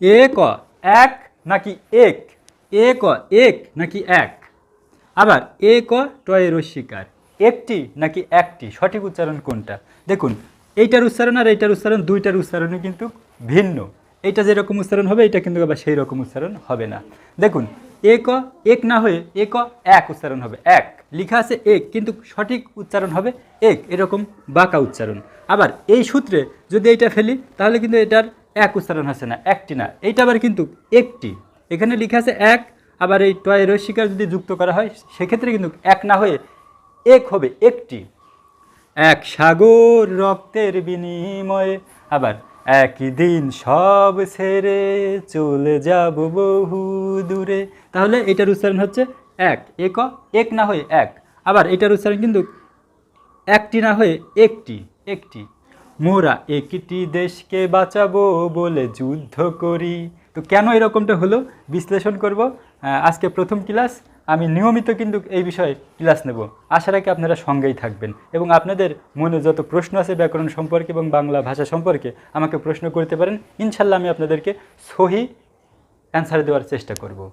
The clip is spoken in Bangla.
এ ক এক নাকি এক? এ ক এক নাকি এক? আবার এ ক টয়ে রস্বীকার একটি নাকি একটি? সঠিক উচ্চারণ কোনটা? দেখুন, এইটার উচ্চারণ আর এইটার উচ্চারণ, দুইটার উচ্চারণই কিন্তু ভিন্ন। এইটা যেরকম উচ্চারণ হবে এটা কিন্তু আবার সেই রকম উচ্চারণ হবে না। দেখুন এ ক এক না হয়ে এ ক এক উচ্চারণ হবে। এক, লেখা আছে এক, কিন্তু সঠিক উচ্চারণ হবে এক, এরকম বাঁকা উচ্চারণ। আবার এই সূত্রে যদি এইটা ফেলি, তাহলে কিন্তু এটার এক উচ্চারণ হচ্ছে না, একটি না। এইটা আবার কিন্তু একটি। এখানে লেখা আছে এক, আবার এই টয় রস্বীকার যদি যুক্ত করা হয়, সেক্ষেত্রে কিন্তু এক না হয়ে এক হবে, একটি। এক সাগর রক্তের বিনিময়ে আবার একই দিন সব ছেড়ে চলে যাব বহু দূরে। তাহলে এটার উচ্চারণ হচ্ছে এক এক এক না হয়ে এক। আবার এটার উচ্চারণ কিন্তু একটি না হয়ে একটি একটি। মোরা একটি দেশকে বাঁচাবো বলে যুদ্ধ করি। তো কেন এরকমটা হলো? বিশ্লেষণ করব। আজকে প্রথম ক্লাস। আমি নিয়মিত কিন্তু এই বিষয়ে ক্লাস নেব। আশা রাখি আপনারা সঙ্গেই থাকবেন। এবং আপনাদের মনে যত প্রশ্ন আছে ব্যাকরণ সম্পর্কে এবং বাংলা ভাষা সম্পর্কে আমাকে প্রশ্ন করতে পারেন। ইনশাল্লাহ আমি আপনাদেরকে সহি অ্যান্সার দেওয়ার চেষ্টা করব।